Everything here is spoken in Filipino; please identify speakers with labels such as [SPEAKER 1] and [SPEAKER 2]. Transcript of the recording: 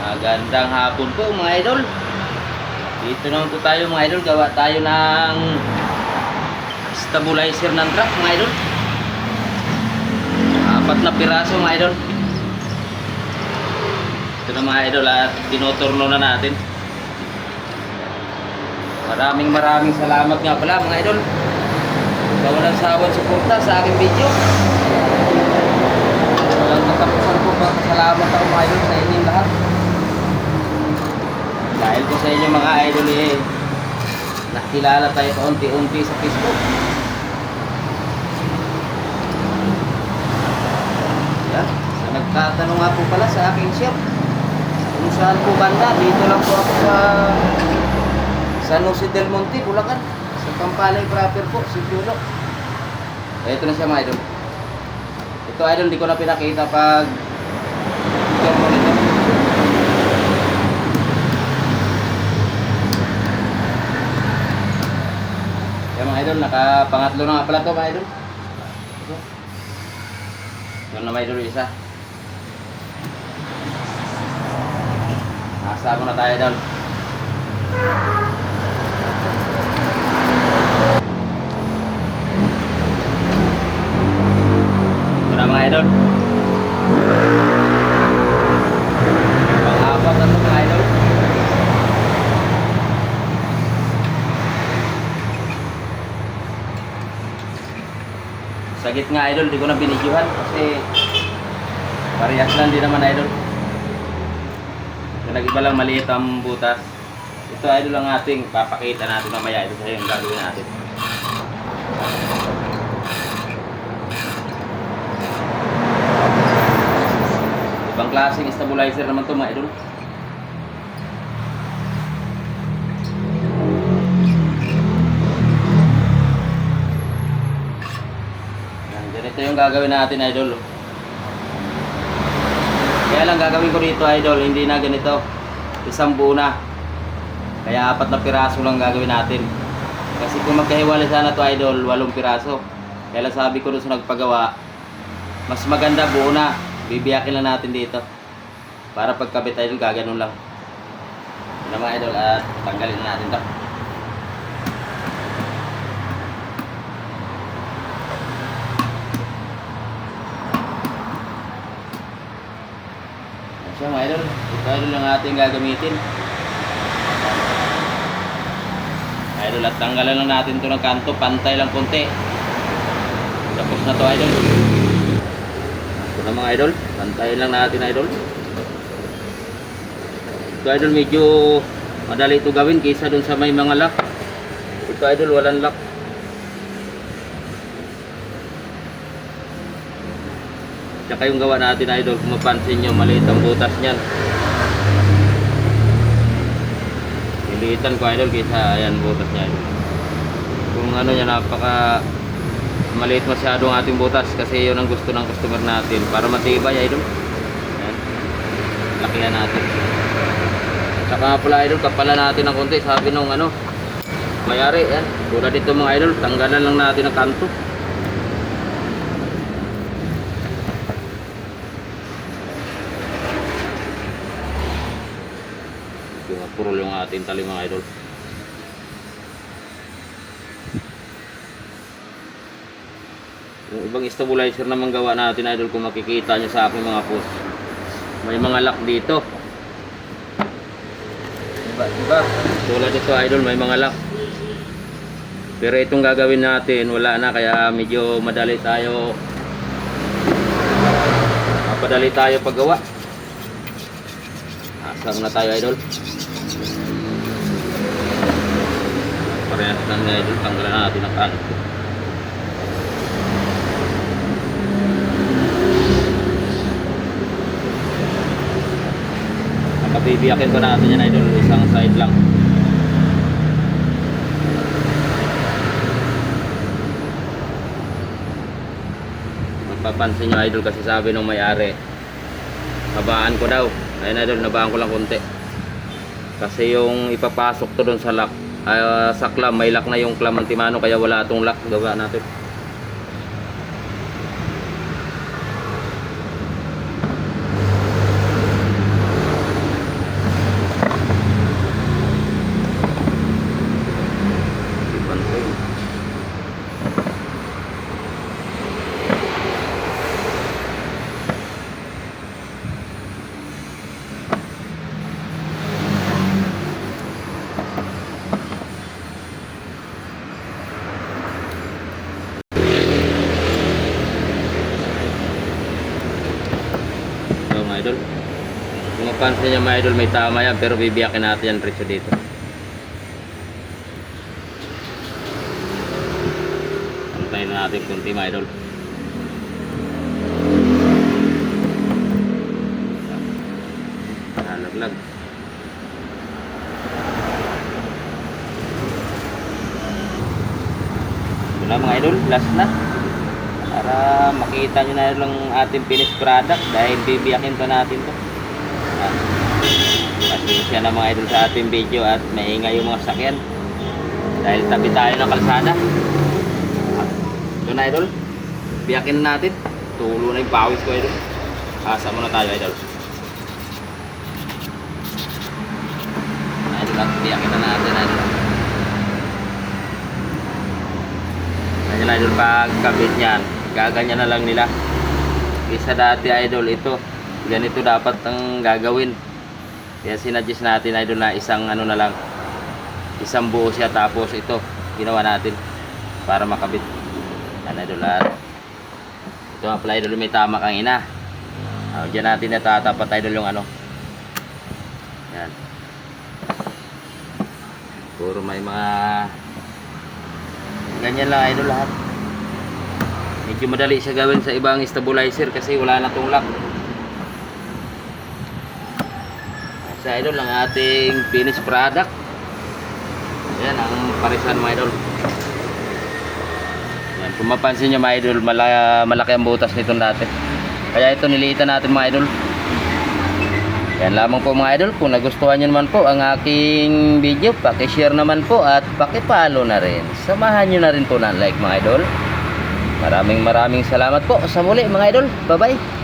[SPEAKER 1] Magandang hapon po mga idol. Dito naman po tayo mga idol. Gawa tayo ng stabilizer ng truck mga idol. Apat na piraso mga idol. Ito na mga idol at tinuturno na natin. Maraming maraming salamat nga pala mga idol. Sa walang sawang suporta sa aking video. Walang katapusan po mga salamat ako mga idol sa inyong lahat. Dahil po sa inyo mga idol eh, nakilala tayo paunti-unti sa Facebook. Yan. Sa nagtatanong nga po pala sa aking shop. Kung saan po banda, dito lang po ako sa San Jose del Monte, Bulacan. Sa Pampalay proper po, si Piolo. Ito na siya mga idol. Ito idol, di ko na pinakita pag picture mo nito. Yan mga idol, nakapangatlo na nga pala to mga idol. Yun na mga idol isa. Nasa mo na tayo idol. Ito na mga idol. Pang-apat na ito mga idol. Sa gitna idol, di ko na binidyohan kasi parehas lang din naman idol. Kaya nag-iba lang maliit ang butas. Ito idol ang ating papakita natin mamaya ito sa yung gagawin natin. Ibang klaseng stabilizer naman to mga idol. Gagawin natin idol. Kaya lang gagawin ko dito idol, hindi na ganito. Isang buo na. Kaya apat na piraso lang gagawin natin. Kasi kung magkahiwalay sana to idol, walong piraso. Kaya lang sabi ko doon sa nagpagawa, mas maganda buo na. Bibiyakin lang natin dito. Para pagkabit idol, gaganon lang. Yun mga idol, at tanggalin na natin to. Yan siya mga idol. Idol lang ating gagamitin. Idol at tanggalan lang natin to ng kanto. Pantay lang konti. Tapos na to idol. Ito na mga idol. Pantayin lang natin idol. Ito idol medyo madali ito gawin kaysa dun sa may mga lock. Ito idol walang lock. Tsaka yung gawa natin idol, kung mapansin nyo, maliit ang butas niyan. Liliitan ko idol kaysa ayan butas niya idol. Kung ano niya napaka maliit masyado ang ating butas kasi yun ang gusto ng customer natin para matibay idol. Ayan. Lakihan natin. Saka pala idol, kapalan natin ng konti. Sabi nung ano, mayari yan. Tulad dito mga idol, tanggalan lang natin ang kanto. Yung purol yung ating tali mga idol. Yung ibang stabilizer naman gawa natin idol kung makikita nyo sa aking mga post. May mga lock dito. Diba, diba? Tulad ito idol, may mga lock. Pero itong gagawin natin, wala na kaya medyo madali tayo mapadali tayo paggawa. Asam na tayo idol. Parehas lang na idol, tanggalan natin ang kanto. Nakabibiyakin ko natin yan idol, isang side lang. Magpapansin nyo idol kasi sabi nung may-ari, habaan ko daw. Ayun idol, nabaan ko lang konti. Kasi yung ipapasok to doon sa lock, ah, sa clam, may lock na yung clam ng timano kaya wala itong lock. Gawa natin. Kung mapansin niya mga idol, may tama yan, pero bibiyakin natin yan presyo dito. Antayin na natin kunti mga idol. Nalaglag. Ito na mga idol, last na. Para makita nyo na lang ating finished product dahil bibiyakin to natin to. Ah, Pasensya na mga idol sa ating video at maingay yung mga sakyan. Dahil tabi tayo ng kalsada. Ah, Ito na idol. Biyakin na natin. Tulo na yung pawis ko idol. Asa muna tayo idol. Idol at biyakin na natin idol. Na idol pagkabit niyan. Gaganyan na lang nila. Isa dati idol ito. Ganito dapat ang gagawin. Kaya sinadjust natin idol na isang ano na lang. Isang buo siya tapos ito ginawa natin para makabit. Yan idol at ito nga pala idol may tama kang ina. Uh, diyan natin natatapat idol yung ano. Yan. Puro may mga ganyan lang idol lahat. Medyo madali siya gawin sa ibang stabilizer kasi wala na tong lock. Sa idol ang ating finished product. Yan ang parisan mga idol. Yan, kung mapansin nyo mga idol, mala- malaki ang butas nito dati. Kaya ito niliitan natin mga idol. Yan lamang po mga idol. Kung nagustuhan nyo naman po ang aking video, pakishare naman po at pakipalo na rin. Samahan nyo na rin po ng like mga idol. Maraming maraming salamat po sa muli mga idol. Bye bye.